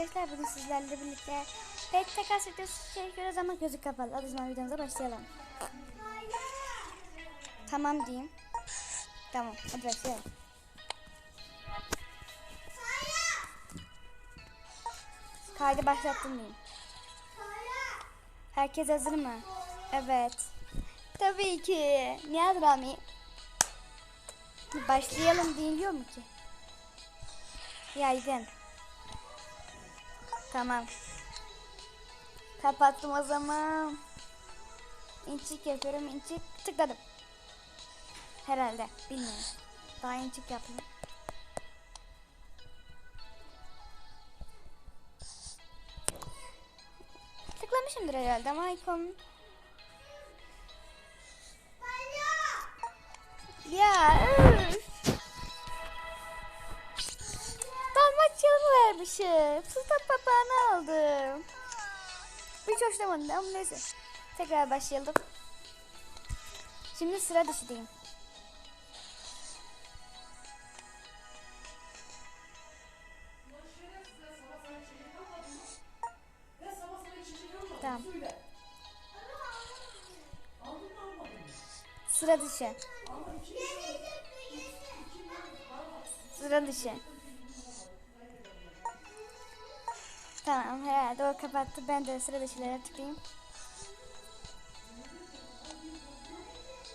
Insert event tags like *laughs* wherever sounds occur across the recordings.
arkadaşlar. Bugün sizlerle birlikte pet takas videosu çekiyoruz ama gözü kapalı. Hadi zaman videomuza başlayalım. Tamam diyeyim. Tamam hadi başlayalım. Kaydı başlattım diyeyim. Herkes hazır mı? Evet. Tabii ki. Niye olmayayım? Başlayalım deniliyor mu ki? Yaygın. Tamam. Kapattım o zaman. İnçik yapıyorum. İnçik tıkladım. Herhalde. Bilmiyorum. Daha inçik yapayım. Tıklamışımdır herhalde ama ikon... Ya vermişim. Sultan papağanı aldım. Hiç hoşlamadım ama neyse. Tekrar başlayalım. Şimdi sıra dışı diyeyim. Tamam. Sıra dışı. Sıra dışı. Tamam herhalde o kapattı. Ben de sıra dışılara tıklayayım.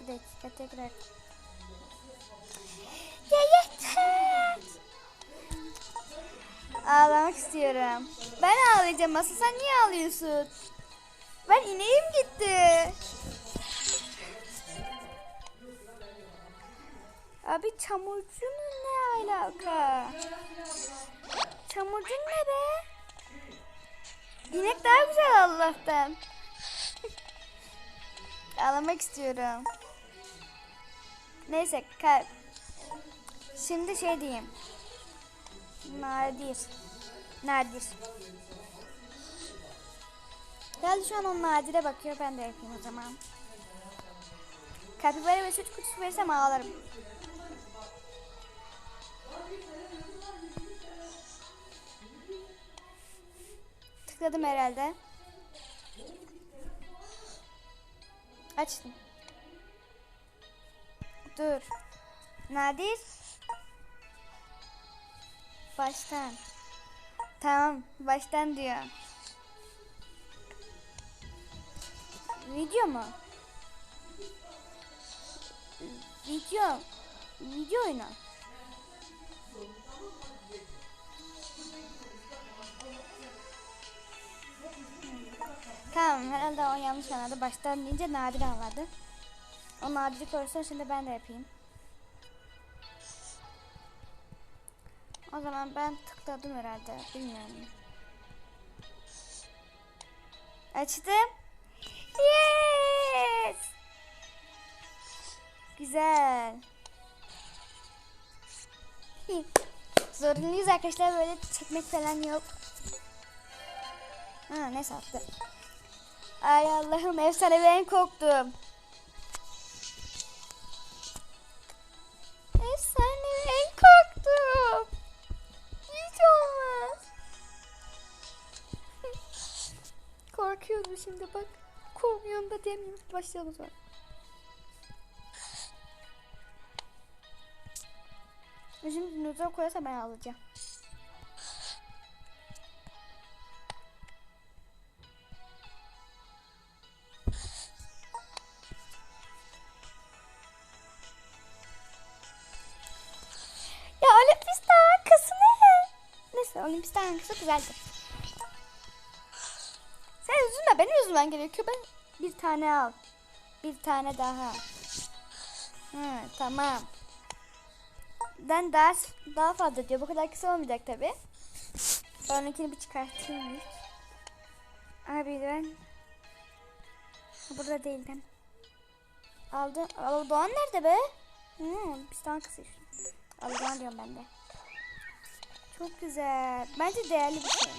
Bir dakika tekrar. Ya yeter. Ağlamak istiyorum. Ben ağlayacağım. Asıl sen niye ağlıyorsun? Ben ineğim gitti. Abi çamurcunun ne alaka? Çamurcun ne be? İnek daha güzel Allah'tan. Ağlamak istiyorum. Neyse kalp. Şimdi şey diyeyim. Nadir. Nadir. Geldi şu an o Nadir'e bakıyor. Ben de yapayım o zaman. Kapibara ve süt kutusu verirsem ağlarım. Tıkladım herhalde. Açtım. Dur. Nadir. Baştan. Tamam, baştan diyor. Video mu? Video. Video oyunu. Tamam herhalde o yanlış anladı. Baştan deyince nadir anladı. O nadiri koysun şimdi ben de yapayım. O zaman ben tıkladım herhalde. Bilmiyorum. Açtım. Yes! Güzel. Zorunluyuz arkadaşlar böyle çekmek falan yok. Ha ne sattı. Ay Allah'ım efsane ben korktum. Efsane ben korktum. Hiç olmaz. *laughs* Korkuyorum şimdi bak. Korkmuyorum da demiyorum. Başlayalım zaman. Şimdi dinozor koyarsa ben alacağım. Olimpis'te arkası güzeldir. Sen üzülme benim üzülmen gerekiyor. Ben bir tane al. Bir tane daha. Hı, tamam. Ben daha daha fazla diyor. Bu kadar kısa olmayacak tabi. Sonrakini bir çıkartayım. Abi ben burada değildim. Aldı. Al Doğan nerede be? Hmm, biz daha kısa işte. Al Doğan diyorum ben de. Çok güzel. Bence değerli bir şey.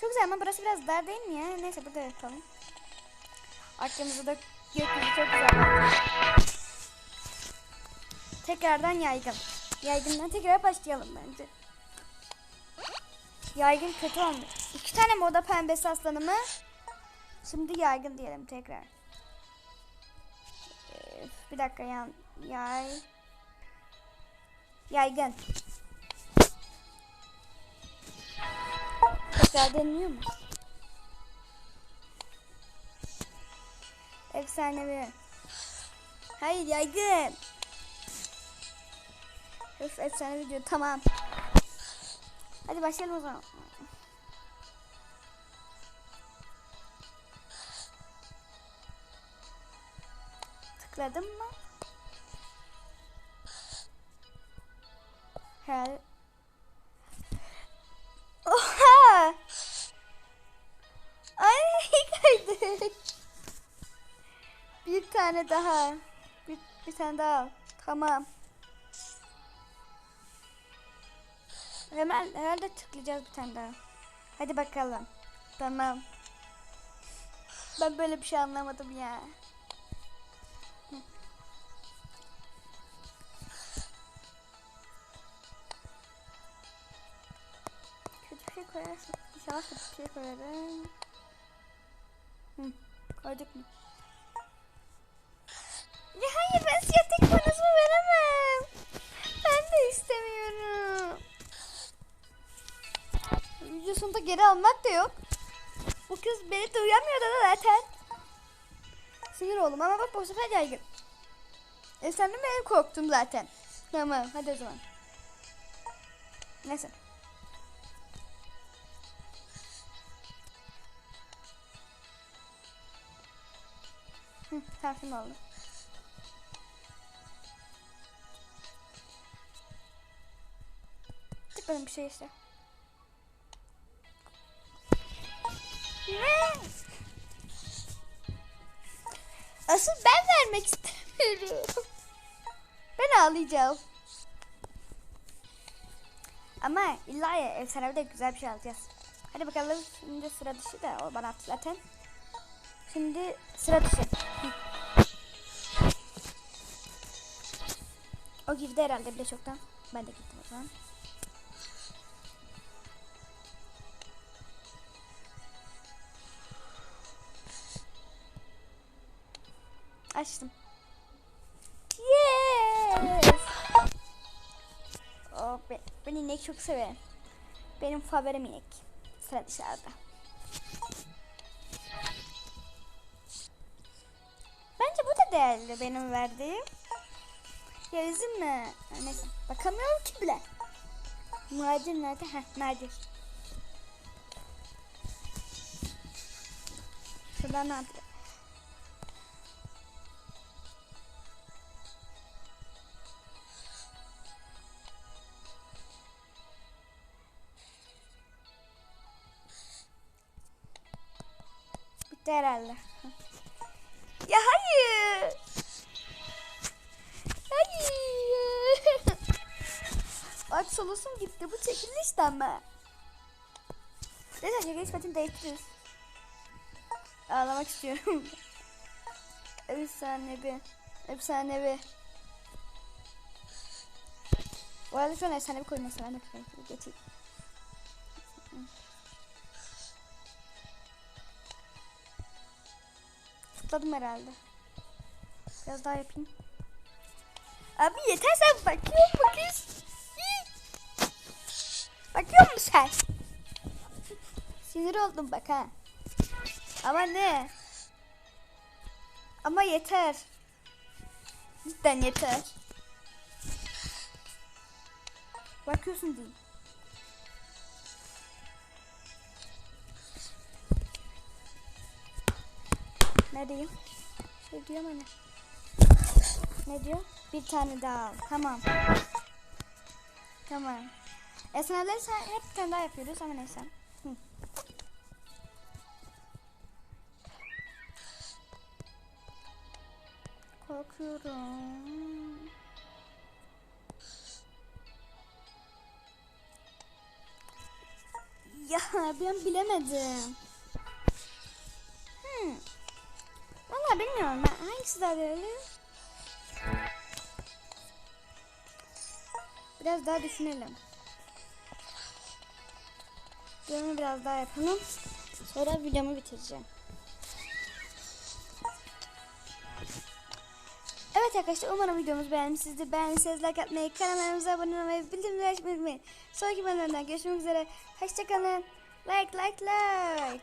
Çok güzel ama burası biraz dar değil mi ya? Neyse burada yapalım. Arkamızda da gökyüzü çok güzel. Tekrardan yaygın. Yaygından tekrar başlayalım bence. Yaygın kötü olmuş. İki tane moda pembesi aslanımı. Şimdi yaygın diyelim tekrar. Bir dakika yan yay. Yaygın. Tekrar deniyor mu? Efsanevi. Hayır yaygın. Öf efsane video tamam. Hadi başlayalım o zaman. Tıkladım mı? Herhalde. Oha! Ay kaydık. Bir tane daha. Bir, bir tane daha. Tamam. Hemen herhalde tıklayacağız bir tane daha. Hadi bakalım. Tamam. Ben böyle bir şey anlamadım ya. Şey koyarsın. İnşallah bir şey koyarım. Hı. Koyduk mu? Ya hayır ben siyah tek boynuzmu veremem. Ben de istemiyorum. Videosunu da geri almak da yok. Bu kız beni duyamıyor da zaten. Sinir oldum ama bak bu sefer yaygın. E sen de korktum zaten. Tamam hadi o zaman. Neyse. Hı, tersim oldu. Tıkladım bir şey işte. Asıl ben vermek istemiyorum. Ben ağlayacağım. Ama illa ya efsanevi de güzel bir şey alacağız. Hadi bakalım şimdi sıra dışı da o bana attı zaten. Şimdi sıra dışı. O girdi herhalde bile çoktan. Ben de gittim o zaman. Açtım. Yes! Oh, ben, ben inek çok severim. Benim favorim inek. Sıra dışarıda. Bence bu da değerli benim verdiğim. Ya mü? Ha, Neyse. Bakamıyorum ki bile. Muhacir nerede? Heh, Nadir. Şuradan Nadir. Bitti herhalde. Solusum gitti. Bu çekilişti ama. Neyse çekiliş patini değiştiririz. Ağlamak istiyorum. *laughs* Efsanevi. Efsanevi. Bu arada şu an efsanevi koyması ben de geçeyim. Tıkladım herhalde. Biraz daha yapayım. Abi yeter sen bakıyor kız? Bakıyor musun sen? Sinir oldum bak ha. Ama ne? Ama yeter. Cidden yeter. Bakıyorsun değil. Ne diyeyim? Şey diyor mu ne? Ne diyor? Bir tane daha al. Tamam. Tamam. Sen hep bir tane daha yapıyoruz ama neyse. Hı. Korkuyorum. Ya ben bilemedim. Hmm. Valla bilmiyorum ben hangisi daha değerli? Biraz daha düşünelim. Bunu biraz daha yapalım. Sonra videomu bitireceğim. Evet arkadaşlar umarım videomuz beğenmişsinizdir. Beğendiyseniz like atmayı, kanallarımıza abone olmayı, bildirimleri açmayı unutmayın. Sonraki bölümlerden görüşmek üzere. Hoşçakalın. Like like like.